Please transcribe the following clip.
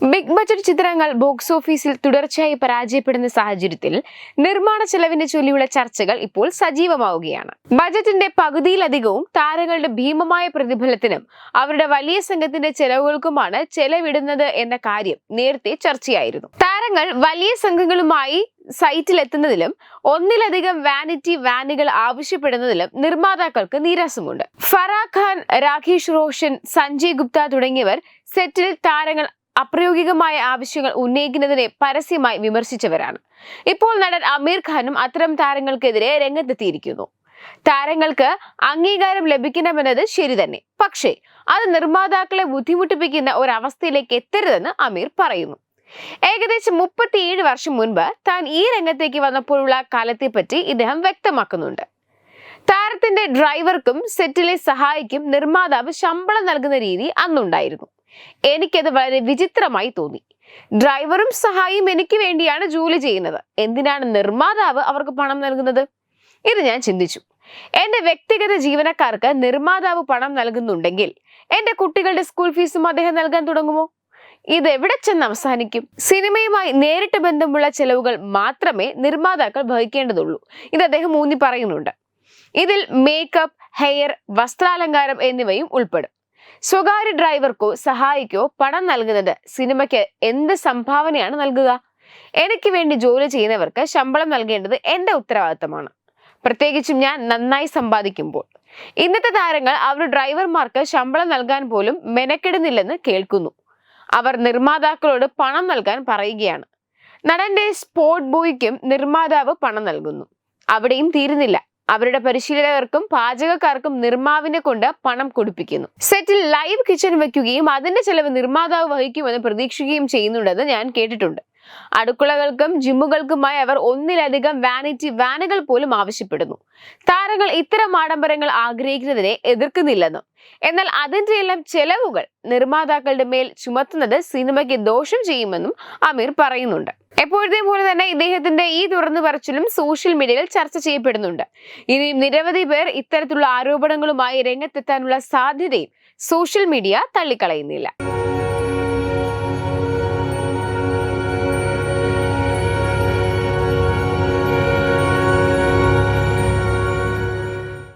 Big budget ചിത്രങ്ങൾ box ഓഫീസിൽ തുടർച്ചയായി പരാജയപ്പെടുന്ന സാഹചര്യത്തിൽ നിർമ്മാണ ചെലവിനെ ചൊല്ലിയുള്ള ചർച്ചകൾ ഇപ്പോൾ സജീവമാവുകയാണ്. ബജറ്റിന്റെ പകുതിയിലധികവും താരങ്ങളുടെ ഭീമമായ പ്രതിഫലത്തിനും അവരുടെ വലിയ സംഘത്തിന്റെ ചെലവുകൾക്കുമാണ് ചെലവിടുന്നത് എന്ന കാര്യം നേരത്തെ ചർച്ചയായിരുന്നു. താരങ്ങൾ വലിയ സംഘങ്ങളുമായി സൈറ്റിൽ എത്തുന്നതിലും ഒന്നിലധികം വാനിറ്റി വാനുകൾ ആവശ്യപ്പെടുന്നതിലും നിർമ്മാതാക്കൾക്ക് നിരാശമുണ്ട്. ഫറാ ഖാൻ രാകേഷ് റോഷൻ സഞ്ജയ് ഗുപ്ത തുടങ്ങിയവർ സെറ്റിൽ താരങ്ങൾ അപ്രായോഗികമായ ആവശ്യങ്ങൾ ഉന്നയിക്കുന്നതിനെ പരസ്യമായി വിമർശിച്ചവരാണ്. ഇപ്പോൾ നടൻ അമീർ ഖാനും അത്തരം താരങ്ങൾക്കെതിരെ രംഗത്തെത്തിയിരിക്കുന്നു. താരങ്ങൾക്ക് അംഗീകാരം ലഭിക്കണമെന്നത് ശരി തന്നെ. പക്ഷേ അത് നിർമ്മാതാക്കളെ ബുദ്ധിമുട്ടിപ്പിക്കുന്ന ഒരവസ്ഥയിലേക്ക് എത്തരുതെന്ന് അമീർ പറയുന്നു. ഏകദേശം മുപ്പത്തിയേഴ് വർഷം മുൻപ് താൻ ഈ രംഗത്തേക്ക് വന്നപ്പോഴുള്ള കാലത്തെപ്പറ്റി ഇദ്ദേഹം വ്യക്തമാക്കുന്നുണ്ട്. താരത്തിന്റെ ഡ്രൈവർക്കും സെറ്റിലെ സഹായിക്കും നിർമ്മാതാവ് ശമ്പളം നൽകുന്ന രീതി അന്നുണ്ടായിരുന്നു. എനിക്കത് വളരെ വിചിത്രമായി തോന്നി. ഡ്രൈവറും സഹായിയും എനിക്ക് വേണ്ടിയാണ് ജോലി ചെയ്യുന്നത്. എന്തിനാണ് നിർമ്മാതാവ് അവർക്ക് പണം നൽകുന്നത്? ഇത് ഞാൻ ചിന്തിച്ചു. എന്റെ വ്യക്തിഗത ജീവനക്കാർക്ക് നിർമ്മാതാവ് പണം നൽകുന്നുണ്ടെങ്കിൽ എന്റെ കുട്ടികളുടെ സ്കൂൾ ഫീസും അദ്ദേഹം നൽകാൻ തുടങ്ങുമോ? ഇത് എവിടെ ചെന്ന് അവസാനിക്കും? സിനിമയുമായി നേരിട്ട് ബന്ധമുള്ള ചെലവുകൾ മാത്രമേ നിർമ്മാതാക്കൾ വഹിക്കേണ്ടതുള്ളൂ. ഇത് അദ്ദേഹം ഊന്നി പറയുന്നുണ്ട്. ഇതിൽ മേക്കപ്പ് ഹെയർ വസ്ത്രാലങ്കാരം എന്നിവയും ഉൾപ്പെടും. സ്വകാര്യ ഡ്രൈവർക്കോ സഹായിക്കോ പണം നൽകുന്നത് സിനിമയ്ക്ക് എന്ത് സംഭാവനയാണ് നൽകുക? എനിക്ക് വേണ്ടി ജോലി ചെയ്യുന്നവർക്ക് ശമ്പളം നൽകേണ്ടത് എന്റെ ഉത്തരവാദിത്തമാണ്. പ്രത്യേകിച്ചും ഞാൻ നന്നായി സമ്പാദിക്കുമ്പോൾ. ഇന്നത്തെ താരങ്ങൾ അവരുടെ ഡ്രൈവർമാർക്ക് ശമ്പളം നൽകാൻ പോലും മെനക്കെടുന്നില്ലെന്ന് കേൾക്കുന്നു. അവർ നിർമ്മാതാക്കളോട് പണം നൽകാൻ പറയുകയാണ്. നടന്റെ സ്പോർട്ട് ബോയ്ക്കും നിർമ്മാതാവ് പണം നൽകുന്നു. അവിടെയും തീരുന്നില്ല. അവരുടെ പരിശീലകർക്കും പാചകക്കാർക്കും നിർമ്മാവിനെ കൊണ്ട് പണം കൊടുപ്പിക്കുന്നു. സെറ്റിൽ ലൈവ് കിച്ചൺ വെക്കുകയും അതിന്റെ ചെലവ് നിർമ്മാതാവ് വഹിക്കുമെന്ന് പ്രതീക്ഷിക്കുകയും ചെയ്യുന്നുണ്ടെന്ന് ഞാൻ കേട്ടിട്ടുണ്ട്. അടുക്കളകൾക്കും ജിമ്മുകൾക്കുമായി അവർ ഒന്നിലധികം വാനിറ്റി വാനുകൾ പോലും ആവശ്യപ്പെടുന്നു. താരങ്ങൾ ഇത്തരം ആഡംബരങ്ങൾ ആഗ്രഹിക്കുന്നതിനെ എതിർക്കുന്നില്ലെന്നും എന്നാൽ അതിന്റെ എല്ലാം ചെലവുകൾ നിർമ്മാതാക്കളുടെ മേൽ ചുമത്തുന്നത് സിനിമയ്ക്ക് ദോഷം ചെയ്യുമെന്നും അമീർ പറയുന്നുണ്ട്. എപ്പോഴത്തെയും പോലെ തന്നെ ഇദ്ദേഹത്തിന്റെ ഈ തുറന്നു പറച്ചിലും സോഷ്യൽ മീഡിയയിൽ ചർച്ച ചെയ്യപ്പെടുന്നുണ്ട്. ഇനിയും നിരവധി പേർ ഇത്തരത്തിലുള്ള ആരോപണങ്ങളുമായി രംഗത്തെത്താനുള്ള സാധ്യതയും സോഷ്യൽ മീഡിയ തള്ളിക്കളയുന്നില്ല.